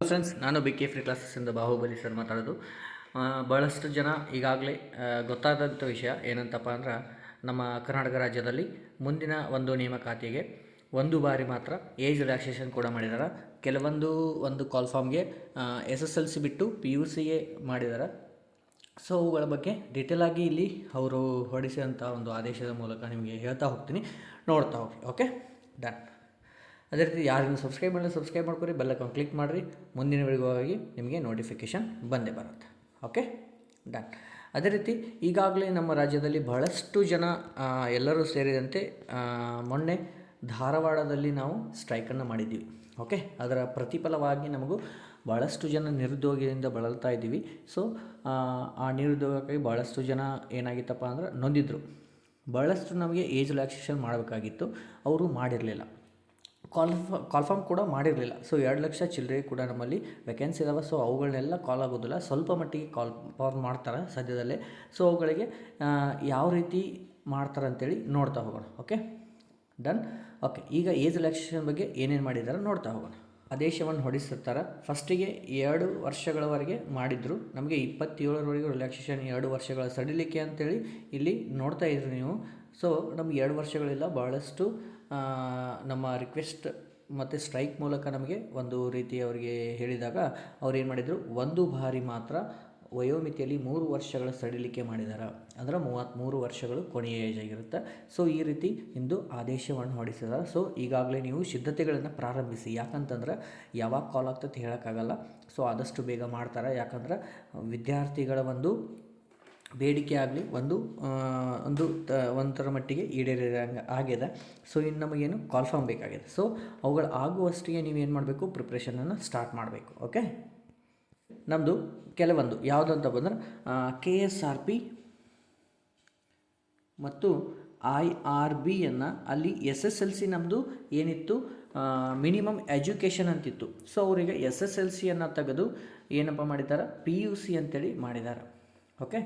Friends ನಾನು B K free ಕ್ಲಾಸಸ್ಸಿಂದ Bahubali sir ಮಾತಾಡೋದು. ಭಾಳಷ್ಟು ಜನ ಈಗಾಗಲೇ ಗೊತ್ತಾದಂಥ ವಿಷಯ ಏನಂತಪ್ಪ ಅಂದ್ರೆ, ನಮ್ಮ ಕರ್ನಾಟಕ ರಾಜ್ಯದಲ್ಲಿ ಮುಂದಿನ ಒಂದು ನೇಮಕಾತಿಗೆ ಒಂದು ಬಾರಿ ಮಾತ್ರ ಏಜ್ ರಿಲ್ಯಾಕ್ಸೇಷನ್ ಕೂಡ ಮಾಡಿದ್ದಾರೆ ಕೆಲವೊಂದು ಒಂದು ಕಾಲ್ ಫಾರ್ಮ್ಗೆ ಎಸ್ ಎಸ್ ಎಲ್ ಸಿ ಬಿಟ್ಟು ಪಿ ಯು ಸಿಗೆ ಮಾಡಿದ್ದಾರೆ ಸೊ ಅವುಗಳ ಬಗ್ಗೆ ಡೀಟೇಲ್ ಆಗಿ ಇಲ್ಲಿ ಅವರು ಹೊರಡಿಸಿದಂಥ ಒಂದು ಆದೇಶದ ಮೂಲಕ ನಿಮಗೆ ಹೇಳ್ತಾ ಹೋಗ್ತೀನಿ. ನೋಡ್ತಾ ಹೋಗಿ ಓಕೆ ಡನ್ ಅದೇ ರೀತಿ ಯಾರನ್ನು ಸಬ್ಸ್ಕ್ರೈಬ್ ಮಾಡಿದ್ರೆ ಸಬ್ಸ್ಕ್ರೈಬ್ ಮಾಡ್ಕೊರಿ ಬೆಲ್ಲಕ್ಕೆ ಕ್ಲಿಕ್ ಮಾಡಿರಿ. ಮುಂದಿನ ವಿಡಿಯೋಗಾಗಿ ನಿಮಗೆ ನೋಟಿಫಿಕೇಶನ್ ಬಂದೇ ಬರುತ್ತೆ. ಓಕೆ ಡನ್ ಅದೇ ರೀತಿ ಈಗಾಗಲೇ ನಮ್ಮ ರಾಜ್ಯದಲ್ಲಿ ಬಹಳಷ್ಟು ಜನ ಎಲ್ಲರೂ ಸೇರಿದಂತೆ ಮೊನ್ನೆ ಧಾರವಾಡದಲ್ಲಿ ನಾವು ಸ್ಟ್ರೈಕನ್ನು ಮಾಡಿದ್ದೀವಿ. ಓಕೆ ಅದರ ಪ್ರತಿಫಲವಾಗಿ ನಮಗೂ ಭಾಳಷ್ಟು ಜನ ನಿರುದ್ಯೋಗದಿಂದ ಬಳಲ್ತಾ ಇದ್ದೀವಿ. ಸೊ ಆ ನಿರುದ್ಯೋಗಕ್ಕಾಗಿ ಭಾಳಷ್ಟು ಜನ ಏನಾಗಿತ್ತಪ್ಪ ಅಂದ್ರೆ ನೊಂದಿದ್ರು. ಭಾಳಷ್ಟು ನಮಗೆ ಏಜ್ ರಿಲ್ಯಾಕ್ಸೇಷನ್ ಮಾಡಬೇಕಾಗಿತ್ತು. ಅವರು ಮಾಡಿರಲಿಲ್ಲ. ಕಾಲ್ ಕಾಲ್ಫಾರ್ಮ್ ಕೂಡ ಮಾಡಿರಲಿಲ್ಲ. ಸೊ ಎರಡು ಲಕ್ಷ ಚಿಲ್ಲರೆ ಕೂಡ ನಮ್ಮಲ್ಲಿ ವೆಕೆನ್ಸಿ ಇದಾವೆ. ಸೊ ಅವುಗಳನ್ನೆಲ್ಲ ಕಾಲ್ ಆಗೋದಿಲ್ಲ. ಸ್ವಲ್ಪ ಮಟ್ಟಿಗೆ ಕಾಲ್ ಫಾರ್ಮ್ ಮಾಡ್ತಾರೆ ಸದ್ಯದಲ್ಲೇ. ಸೊ ಅವುಗಳಿಗೆ ಯಾವ ರೀತಿ ಮಾಡ್ತಾರೆ ಅಂತೇಳಿ ನೋಡ್ತಾ ಹೋಗೋಣ. ಓಕೆ ಡನ್ ಓಕೆ ಈಗ ಏಜ್ ರಿಲ್ಯಾಕ್ಸೇಷನ್ ಬಗ್ಗೆ ಏನೇನು ಮಾಡಿದ್ದಾರೆ ನೋಡ್ತಾ ಹೋಗೋಣ. ಆದೇಶವನ್ನು ಹೊಡಿಸುತ್ತಾರೆ? ಫಸ್ಟಿಗೆ ಎರಡು ವರ್ಷಗಳವರೆಗೆ ಮಾಡಿದ್ರು. ನಮಗೆ ಇಪ್ಪತ್ತೇಳರವರೆಗೂ ರಿಲ್ಯಾಕ್ಸೇಷನ್ ಎರಡು ವರ್ಷಗಳ ಸಡಿಲಿಕೆ ಅಂತೇಳಿ ಇಲ್ಲಿ ನೋಡ್ತಾ ಇದ್ರಿ ನೀವು. ಸೊ ನಮ್ಗೆ ಎರಡು ವರ್ಷಗಳಿಲ್ಲ. ಭಾಳಷ್ಟು ನಮ್ಮ ರಿಕ್ವೆಸ್ಟ್ ಮತ್ತು ಸ್ಟ್ರೈಕ್ ಮೂಲಕ ನಮಗೆ ಒಂದು ರೀತಿ ಅವರಿಗೆ ಹೇಳಿದಾಗ ಅವ್ರು ಏನು ಮಾಡಿದರು? ಒಂದು ಬಾರಿ ಮಾತ್ರ ವಯೋಮಿತಿಯಲ್ಲಿ ಮೂರು ವರ್ಷಗಳ ಸಡಿಲಿಕೆ ಮಾಡಿದ್ದಾರೆ ಅಂದ್ರೆ ಮೂವತ್ತ್ಮೂರು ವರ್ಷಗಳು ಕೊನೆಯ ಏಜ್ ಆಗಿರುತ್ತೆ. ಸೊ ಈ ರೀತಿ ಇಂದು ಆದೇಶವನ್ನು ಹೊರಡಿಸಿದ್ದಾರೆ ಸೊ ಈಗಾಗಲೇ ನೀವು ಸಿದ್ಧತೆಗಳನ್ನು ಪ್ರಾರಂಭಿಸಿ. ಯಾಕಂತಂದ್ರೆ ಯಾವಾಗ ಕಾಲ್ ಆಗ್ತದೆ ಹೇಳೋಕ್ಕಾಗಲ್ಲ. ಸೊ ಆದಷ್ಟು ಬೇಗ ಮಾಡ್ತಾರೆ. ಯಾಕಂದ್ರೆ ವಿದ್ಯಾರ್ಥಿಗಳ ಒಂದು ಬೇಡಿಕೆ ಆಗಲಿ, ಒಂದು ಒಂದು ತ ಒಂದರ ಮಟ್ಟಿಗೆ ಈಡೇರಿದಂಗೆ ಆಗಿದೆ. ಸೊ ಇನ್ನು ನಮಗೇನು ಕಾಲ್ಫಾರ್ಮ್ ಬೇಕಾಗಿದೆ. ಸೊ ಅವುಗಳು ಆಗುವಷ್ಟಿಗೆ ನೀವೇನು ಮಾಡಬೇಕು? ಪ್ರಿಪ್ರೇಷನನ್ನು ಸ್ಟಾರ್ಟ್ ಮಾಡಬೇಕು. ಓಕೆ ನಮ್ಮದು ಕೆಲವೊಂದು, ಯಾವುದಂತ ಬಂದರೆ ಕೆ ಎಸ್ ಆರ್ ಪಿ ಮತ್ತು ಐ ಆರ್ ಬಿಯನ್ನು ಅಲ್ಲಿ ಎಸ್ ಎಸ್ ಎಲ್ ಸಿ ನಮ್ಮದು ಏನಿತ್ತು ಮಿನಿಮಮ್ ಎಜುಕೇಷನ್ ಅಂತಿತ್ತು. ಸೊ ಅವರಿಗೆ ಎಸ್ ಎಸ್ ಎಲ್ ಸಿಯನ್ನು ತೆಗೆದು ಏನಪ್ಪ ಮಾಡಿದ್ದಾರೆ? ಪಿ ಯು ಸಿ ಅಂತೇಳಿ ಮಾಡಿದ್ದಾರೆ. ಓಕೆ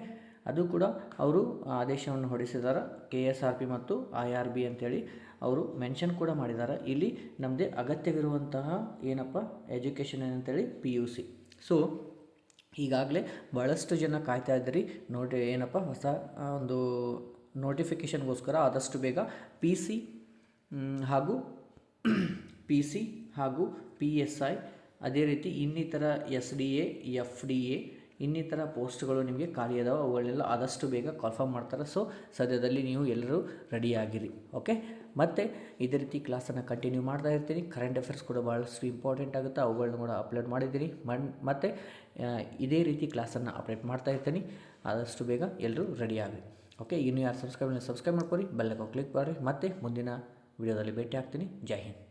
ಅದು ಕೂಡ ಅವರು ಆದೇಶವನ್ನು ಹೊರಡಿಸಿದ್ದಾರೆ. ಕೆ ಎಸ್ ಆರ್ ಪಿ ಮತ್ತು ಐ ಆರ್ ಬಿ ಅಂತೇಳಿ ಅವರು ಮೆನ್ಷನ್ ಕೂಡ ಮಾಡಿದ್ದಾರೆ. ಇಲ್ಲಿ ನಮ್ಮದೇ ಅಗತ್ಯವಿರುವಂತಹ ಏನಪ್ಪ? ಎಜುಕೇಷನ್ ಏನಂತೇಳಿ ಪಿ ಯು ಸಿ ಸೊ ಈಗಾಗಲೇ ಭಾಳಷ್ಟು ಜನ ಕಾಯ್ತಾ ಇದ್ದೀರಿ. ನೋಡಿ ಏನಪ್ಪ, ಹೊಸ ಒಂದು ನೋಟಿಫಿಕೇಷನ್ಗೋಸ್ಕರ ಆದಷ್ಟು ಬೇಗ ಪಿ ಸಿ ಹಾಗೂ ಪಿ ಸಿ ಹಾಗೂ ಪಿ ಎಸ್ ಐ ಅದೇ ರೀತಿ ಇನ್ನಿತರ S D A F D A ಇನ್ನಿತರ ಪೋಸ್ಟ್ಗಳು ನಿಮಗೆ ಖಾಲಿ ಅದಾವೆ ಅವುಗಳನ್ನೆಲ್ಲ ಆದಷ್ಟು ಬೇಗ ಕನ್ಫರ್ಮ್ ಮಾಡ್ತಾರೆ. ಸೊ ಸದ್ಯದಲ್ಲಿ ನೀವು ಎಲ್ಲರೂ ರೆಡಿಯಾಗಿರಿ ಓಕೆ ಮತ್ತು ಇದೇ ರೀತಿ ಕ್ಲಾಸನ್ನು ಕಂಟಿನ್ಯೂ ಮಾಡ್ತಾ ಇರ್ತೀನಿ. ಕರೆಂಟ್ ಅಫೇರ್ಸ್ ಕೂಡ ಭಾಳಷ್ಟು ಇಂಪಾರ್ಟೆಂಟ್ ಆಗುತ್ತೆ. ಅವುಗಳನ್ನ ಕೂಡ ಅಪ್ಲೋಡ್ ಮಾಡಿದ್ದೀನಿ. ಮಣ್, ಮತ್ತು ಇದೇ ರೀತಿ ಕ್ಲಾಸನ್ನು ಅಪ್ಡೇಟ್ ಮಾಡ್ತಾ ಇರ್ತೀನಿ. ಆದಷ್ಟು ಬೇಗ ಎಲ್ಲರೂ ರೆಡಿ ರೆಡಿಯಾಗಿ ಓಕೆ ಇನ್ನು ಯಾರು ಸಬ್ಸ್ಕ್ರೈಬ್ ಸಬ್ಸ್ಕ್ರೈಬ್ ಮಾಡ್ಕೊರಿ. ಬೆಲ್ಲಕ್ಕೆ ಕ್ಲಿಕ್ ಮಾಡಿರಿ. ಮತ್ತೆ ಮುಂದಿನ ವಿಡಿಯೋದಲ್ಲಿ ಭೇಟಿ ಆಗ್ತೀನಿ. ಜೈ ಹಿಂದ್.